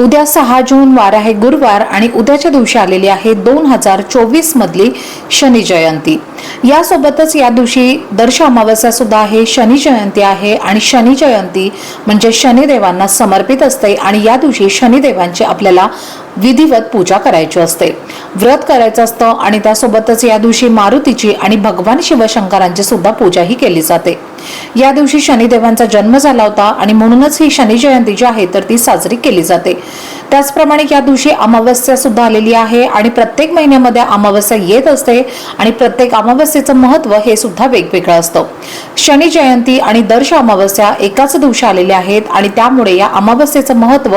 उद्या सहा जून वार आहे गुरुवार आणि उद्याच्या दिवशी आलेली आहे दोन हजार चोवीस मधली शनी जयंती. यासोबतच या दिवशी दर्श अमावस्या सुद्धा आहे शनी जयंती आहे आणि शनी जयंती म्हणजे शनिदेवांना समर्पित असते आणि या दिवशी शनिदेवांची आपल्याला विधिवत पूजा करायची असते. व्रत करायचं असतं आणि त्यासोबतच या दिवशी मारुतीची आणि भगवान शिवशंकरांची सुद्धा पूजाही केली जाते. या दिवशी शनिदेवांचा जन्म झाला होता आणि म्हणूनच ही शनी जयंती जी आहे तर ती साजरी केली जाते. त्याचप्रमाणे या दिवशी अमावस्या सुद्धा आलेली आहे आणि प्रत्येक महिन्यामध्ये अमावस्या येत असते आणि प्रत्येक अमावस्येचं महत्त्व हे सुद्धा वेगवेगळं असतं. शनी जयंती आणि दर्श अमावस्या एकाच दिवशी आलेल्या आहेत आणि त्यामुळे या अमावस्येचं महत्त्व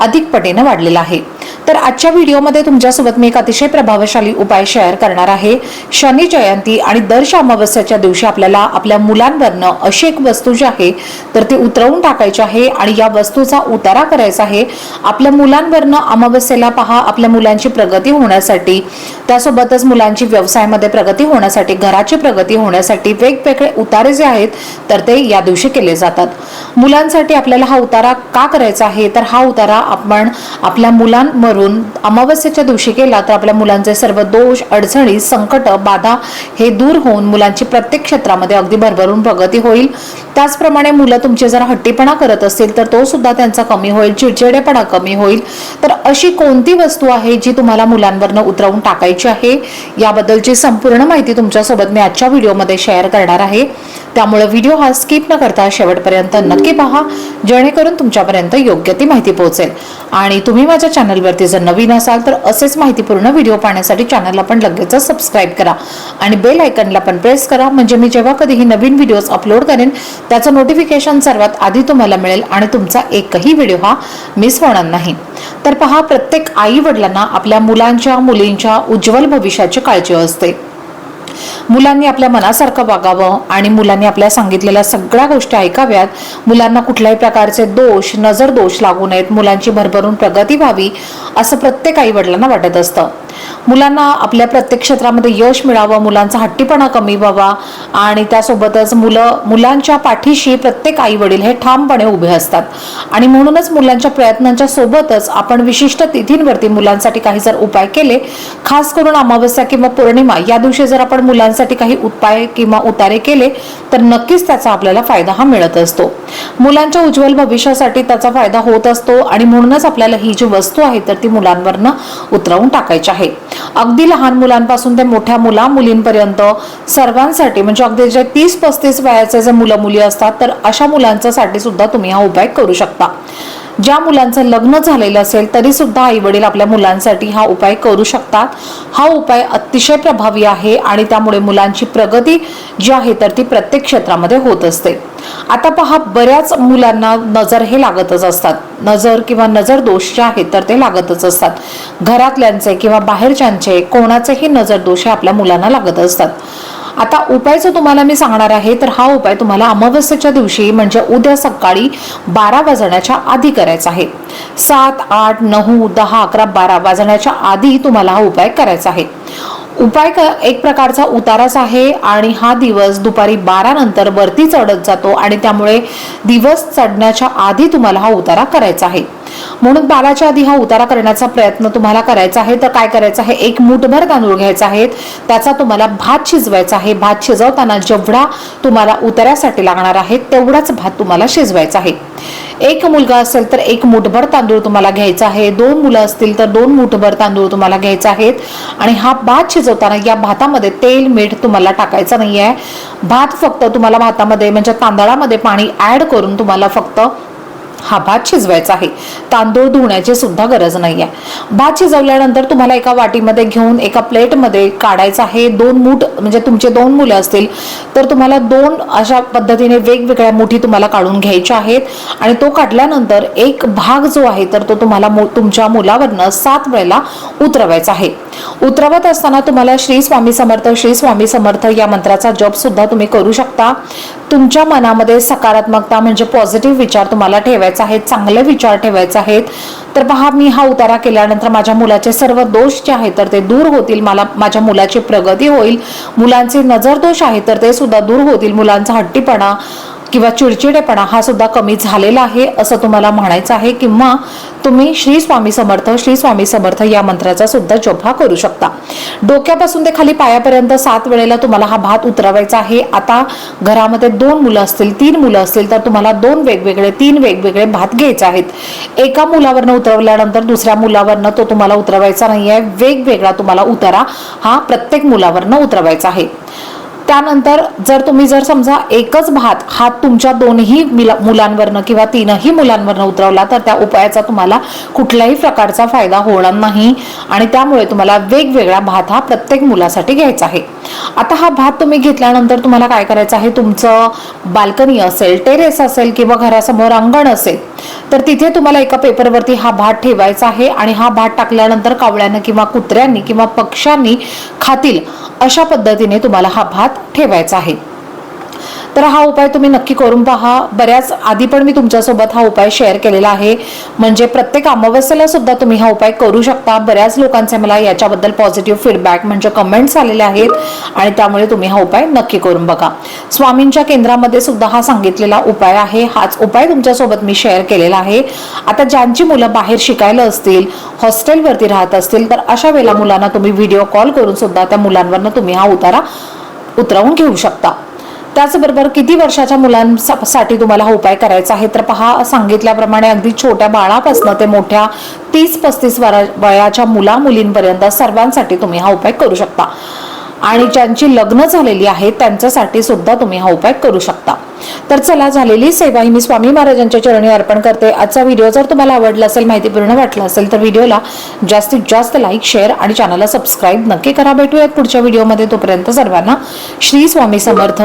अधिक पटीनं वाढलेलं आहे. तर आजच्या व्हिडिओमध्ये तुमच्यासोबत मी एक अतिशय प्रभावशाली उपाय शेअर करणार आहे. शनी जयंती आणि दर्श अमावस्याच्या दिवशी आपल्याला आपल्या मुलांवरनं अशी एक वस्तू जी आहे तर ती उतरवून टाकायची आहे आणि या वस्तूचा उतारा करायचा आहे. आपल्या मुलांवरनं अमावस्येला पहा आपल्या मुलांची प्रगती होण्यासाठी त्यासोबतच मुलांची व्यवसायामध्ये प्रगती होण्यासाठी घराची प्रगती होण्यासाठी वेगवेगळे उतारे जे आहेत तर ते या दिवशी केले जातात. मुलांसाठी आपल्याला हा उतारा का करायचा आहे? तर हा उतारा आपण आपल्या करून अमावस्येच्या दिवशी केला तर आपल्या मुलांचे सर्व दोष अडचणी संकट बाधा हे दूर होऊन मुलांची प्रत्येक क्षेत्रामध्ये अगदी भरभरून प्रगती होईल. त्याचप्रमाणे मुलं तुमचे जर हट्टीपणा करत असतील तर तो सुद्धा त्यांचा कमी होईल चिडचिडेपणा कमी होईल. तर अशी कोणती वस्तू आहे जी तुम्हाला मुलांवरनं उतरवून टाकायची आहे? याबद्दलची संपूर्ण माहिती तुमच्यासोबत मी आजच्या व्हिडिओमध्ये शेअर करणार आहे. त्यामुळे व्हिडिओ हा स्किप न करता शेवटपर्यंत नक्की पहा जेणेकरून तुमच्यापर्यंत योग्य ती माहिती पोहोचेल. आणि तुम्ही माझ्या चॅनलवरती जर नवीन असाल तर असेच माहितीपूर्ण व्हिडिओ पाहण्यासाठी चॅनलला पण लगेच सबस्क्राईब करा. आणि बेल आयकनला पण प्रेस करा. म्हणजे मी जेव्हा कधीही नवीन व्हिडिओज अपलोड करेन त्याचं नोटिफिकेशन सर्वात आधी तुम्हाला मिळेल आणि तुमचा एकही व्हिडिओ हा मिस होणार नाही. तर पहा प्रत्येक आई वडिलांना आपल्या मुलांच्या मुलींच्या उज्ज्वल भविष्याची काळजी असते. मुलांनी आपल्या मनासारखं वागावं आणि मुलांनी आपल्या सांगितलेल्या सगळ्या गोष्टी ऐकाव्यात. मुलांना कुठल्याही प्रकारचे दोष नजर दोष लागू नयेत. मुलांची भरभरून प्रगती व्हावी असं प्रत्येक आई वडिलांना वाटत असतं. मुलांना आपल्या प्रत्येक क्षेत्रामध्ये यश मिळावं मुलांचा हट्टीपणा कमी व्हावा आणि त्यासोबतच मुलं मुलांच्या पाठीशी प्रत्येक आई वडील हे ठामपणे उभे असतात. आणि म्हणूनच मुलांच्या प्रयत्नांच्या सोबतच आपण विशिष्ट तिथींवरती मुलांसाठी काही जर उपाय केले खास करून अमावस्या किंवा पौर्णिमा या दिवशी जर आपण मुलांसाठी काही उपाय किंवा उतारे केले तर नक्कीच त्याचा आपल्याला फायदा हा मिळत असतो. मुलांच्या उज्ज्वल भविष्यासाठी त्याचा फायदा होत असतो आणि म्हणूनच आपल्याला ही जी वस्तू आहे तर ती मुलांवरनं उतरवून टाकायची आहे. अगदी लहान मुलांपासून ते मोठ्या मुला मुलींपर्यंत सर्वांसाठी म्हणजे अगदी जे तीस पस्तीस वयाचे जे मुलं मुली असतात तर अशा मुलांच्यासाठी सुद्धा तुम्ही हा उपाय करू शकता. ज्या मुलांचं लग्न झालेलं असेल तरी सुद्धा आई वडील आपल्या मुलांसाठी हा उपाय करू शकतात. हा उपाय अतिशय प्रभावी आहे आणि त्यामुळे मुलांची प्रगती जी आहे तर ती प्रत्येक क्षेत्रामध्ये होत असते. आता पहा बऱ्याच मुलांना नजर हे लागतच असतात. नजर किंवा नजर दोष जे आहेत तर ते लागतच असतात. घरातल्यांचे किंवा बाहेरच्यांचे कोणाचेही नजर दोष हे आपल्या मुलांना लागत असतात. आता उपाय जो तुम्हाला मी सांगणार आहे तर हा उपाय तुम्हाला अमावस्येच्या दिवशी म्हणजे उद्या सकाळी बारा वाजण्याच्या आधी करायचा आहे. सात आठ नऊ दहा अकरा बारा वाजण्याच्या आधी तुम्हाला हा उपाय करायचा आहे. उपाय क एक प्रकारचा उताराच आहे आणि हा दिवस दुपारी बारा नंतर वरती चढत जातो आणि त्यामुळे दिवस चढण्याच्या आधी तुम्हाला हा उतारा करायचा आहे. म्हणून बाराच्या आधी हा उतारा करण्याचा प्रयत्न तुम्हाला करायचा आहे. तर काय करायचं आहे? एक मुठभर तांदूळ घ्यायचा आहे. त्याचा तुम्हाला भात शिजवायचा आहे. भात शिजवताना जेवढा तुम्हाला उतार्यासाठी लागणार आहे तेवढाच भात तुम्हाला शिजवायचा आहे. एक मुलगा असेल तर एक मुठभर तांदूळ तुम्हाला घ्यायचा आहे. दोन मुलं असतील तर दोन मुठभर तांदूळ तुम्हाला घ्यायचा आहेत. आणि हा भात शिजवताना या भातामध्ये तेल मीठ तुम्हाला टाकायचं नाही आहे भात फक्त तुम्हाला भातामध्ये म्हणजे तांदळामध्ये पाणी ॲड करून तुम्हाला फक्त हा भात शिजवायचा आहे. तांदूळ धुण्याची सुद्धा गरज नाही आहे भात शिजवल्यानंतर तुम्हाला एका वाटीमध्ये घेऊन एका प्लेटमध्ये काढायचं आहे. दोन मूठ म्हणजे तुमचे दोन मुलं असतील तर तुम्हाला दोन अशा पद्धतीने वेगवेगळ्या मुठी तुम्हाला काढून घ्यायच्या आहेत. आणि तो काढल्यानंतर एक भाग जो आहे तर तो तुम्हाला मु- तुमच्या मुलावरनं सात वेळेला उतरवायचा आहे. उतरवत असताना तुम्हाला श्री स्वामी समर्थ श्री स्वामी समर्थ या मंत्राचा जप सुद्धा तुम्ही करू शकता. तुमच्या मनामध्ये सकारात्मकता म्हणजे पॉझिटिव्ह विचार तुम्हाला ठेवायचा आहे चांगले विचार ठेवायचे आहेत. तर पहा मी हा उतारा केल्यानंतर माझ्या मुलाचे सर्व दोष जे आहेत तर ते दूर होतील. मला माझ्या मुलाची प्रगती होईल. मुलांचे नजर दोष आहेत तर ते सुद्धा दूर होतील. मुलांचा हट्टीपणा किंवा चिडचिडेपणा हा सुद्धा कमी झालेला आहे असं तुम्हाला म्हणायचं आहे किंवा तुम्ही श्री स्वामी समर्थ श्री स्वामी समर्थ या मंत्राचा सुद्धा जप हा करू शकता. डोक्यापासून ते खाली पायापर्यंत सात वेळेला तुम्हाला हा भात उतरवायचा आहे. आता घरामध्ये दोन मुलं असतील तीन मुलं असतील तर तुम्हाला दोन वेगवेगळे तीन वेगवेगळे भात घ्यायचे आहेत. एका मुलावरनं उतरवल्यानंतर दुसऱ्या मुलावरनं तो तुम्हाला उतरवायचा नाही आहे वेगवेगळा तुम्हाला उतारा हा प्रत्येक मुलावरनं उतरवायचा आहे. त्यानंतर जर तुम्ही जर समजा एकच भात हा तुमच्या दोनही मिला- मुलांवरनं किंवा तीनही मुलांवरनं उतरवला तर त्या उपायाचा तुम्हाला कुठल्याही प्रकारचा फायदा होणार नाही. आणि त्यामुळे तुम्हाला वेगवेगळा भात हा प्रत्येक मुलासाठी घ्यायचा आहे. आता हा भात तुम्ही घेतल्यानंतर तुम्हाला काय करायचं आहे? तुमचं बाल्कनी असेल टेरेस असेल किंवा घरासमोर अंगण असेल तर तिथे तुम्हाला एका पेपरवरती हा भात ठेवायचा आहे आणि हा भात टाकल्यानंतर कावळ्यानं किंवा कुत्र्यांनी किंवा पक्ष्यांनी खातील अशा पद्धतीने तुम्हाला हा भात ठेवायचा आहे. तर हा उपाय तुम्ही नक्की करून पहा. बऱ्याच आधी पण मी तुमच्यासोबत हा उपाय शेअर केलेला आहे. म्हणजे प्रत्येक अमावस्येला सुद्धा तुम्ही हा उपाय करू शकता. बऱ्याच लोकांचे मला याच्याबद्दल पॉझिटिव्ह फीडबॅक म्हणजे कमेंट्स आलेले आहेत आणि त्यामुळे तुम्ही हा उपाय नक्की करून बघा. स्वामींच्या केंद्रामध्ये सुद्धा हा सांगितलेला उपाय आहे. हाच उपाय तुमच्यासोबत मी शेअर केलेला आहे. आता ज्यांची मुलं बाहेर शिकायला असतील हॉस्टेलवरती राहत असतील तर अशा वेळेला मुलांना तुम्ही व्हिडिओ कॉल करून सुद्धा त्या मुलांवरनं तुम्ही हा उतारा उतरवून घेऊ शकता. त्याचबरोबर किती वर्षाच्या मुलांसाठी तुम्हाला हा उपाय करायचा आहे? तर पहा सांगितल्याप्रमाणे अगदी छोट्या बाळापासून ते मोठ्या तीस पस्तीस वयाच्या मुला मुलींपर्यंत सर्वांसाठी तुम्ही हा उपाय करू शकता. आणि ज्यांची लग्न झालेली आहेत त्यांच्यासाठी सुद्धा तुम्ही हा उपाय करू शकता. तर चला झालेली सेवा ही मी स्वामी महाराजांच्या चरणी अर्पण करते. आजचा व्हिडिओ जर तुम्हाला आवडला असेल माहितीपूर्ण वाटला असेल तर व्हिडिओला जास्तीत जास्त लाईक शेअर आणि चॅनलला सबस्क्राईब नक्की करा. भेटूयात पुढच्या व्हिडिओमध्ये. तोपर्यंत सर्वांना श्री स्वामी समर्थ.